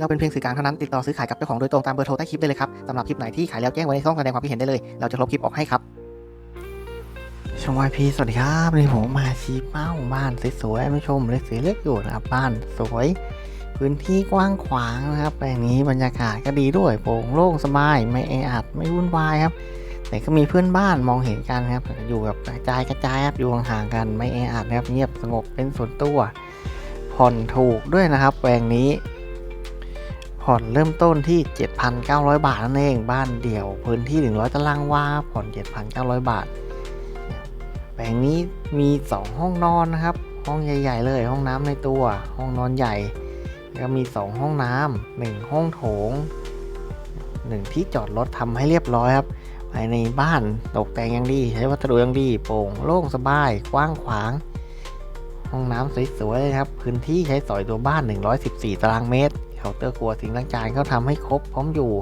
เราเป็นเพียงสื่อกลางเท่านั้นติดต่อซื้อขายกับเจ้าของโดยตรงตามเบอร์โทรใต้คลิปได้เลยครับสำหรับคลิปไหนที่ขายแล้วแจ้งไว้ในช่องแสดงความคิดเห็นได้เลย เราจะลบคลิปออกให้ครับชมวายพีสวัสดีครับวันนี้ผมมาชี้เป้าบ้านสวยๆไม่ชมเลยสีเลือกอยู่นะครับบ้านสวย พื้นที่กว้างขวางนะครับแปลงนี้บรรยากาศก็ดีด้วยโปร่งโล่งสบายไม่แออัดไม่วุ่นวายครับแต่ก็มีเพื่อนบ้านมองเห็นกันครับ อยู่แบบกระจายกระจายครับอยู่ห่างๆกันไม่แออัดนะครับเงียบสงบเป็นส่วนตัวผ่อนถูกด้วยนะครับแปลงนี้ ผ่อนเริ่มต้นที่ 7,900 บาทนั่นเองบ้านเดี่ยวพื้นที่ 100 ตารางวาผ่อน 7,900 บาทแปลงนี้มี 2 ห้องนอนนะครับ ห้องใหญ่ ๆ เลย ห้องน้ำในตัว ห้องนอนใหญ่แล้วก็มี 2 ห้องน้ำหนึ่งห้องโถง 1 ที่จอดรถทำให้เรียบร้อยครับภายในบ้านตกแต่งอย่างดีใช้วัสดุอย่างดี โปร่งโล่งสบายกว้างขวาง ห้องน้ำสวยๆเลยครับ พื้นที่ใช้สอยตัวบ้าน 114 ตารางเมตร เคาน์เตอร์ครัวสิงล้างจานเขาทำให้ครบพร้อมอยู่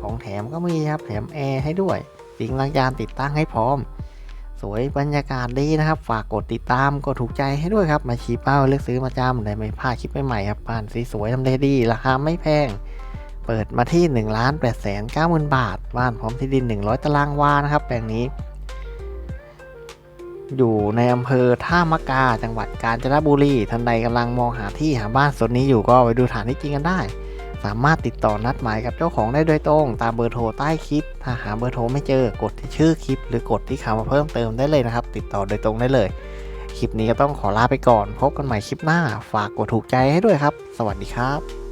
ของแถมก็มีครับแถมแอร์ให้ด้วย สิงล้างจานติดตั้งให้พร้อม สวยบรรยากาศดีนะครับ ฝากกดติดตามกดถูกใจให้ด้วยครับ มาชี้เป้าเลือกซื้อมาจำได้ไม่พลาดคลิปใหม่ๆครับบ้านสวยทำเลดีราคาไม่แพง เปิดมาที่1นึ่งล้านแปดแสนเก้าหมื่นบาท บ้านพร้อมที่ดิน 100 ตารางวานะครับแปลงนี้ อยู่ในอำเภอท่ามะกาจังหวัดกาญจนบุรีท่านใดกำลังมองหาที่หาบ้านสนนี้อยู่ก็ไปดูฐานที่จริงกันได้ สามารถติดต่อนัดหมายกับเจ้าของได้โดยตรง ตามเบอร์โทรใต้คลิป ถ้าหาเบอร์โทรไม่เจอกดที่ชื่อคลิป หรือกดที่คำมาเพิ่มเติมได้เลยนะครับ ติดต่อโดยตรงได้เลย คลิปนี้ก็ต้องขอลาไปก่อน พบกันใหม่คลิปหน้า ฝากกดถูกใจให้ด้วยครับ สวัสดีครับ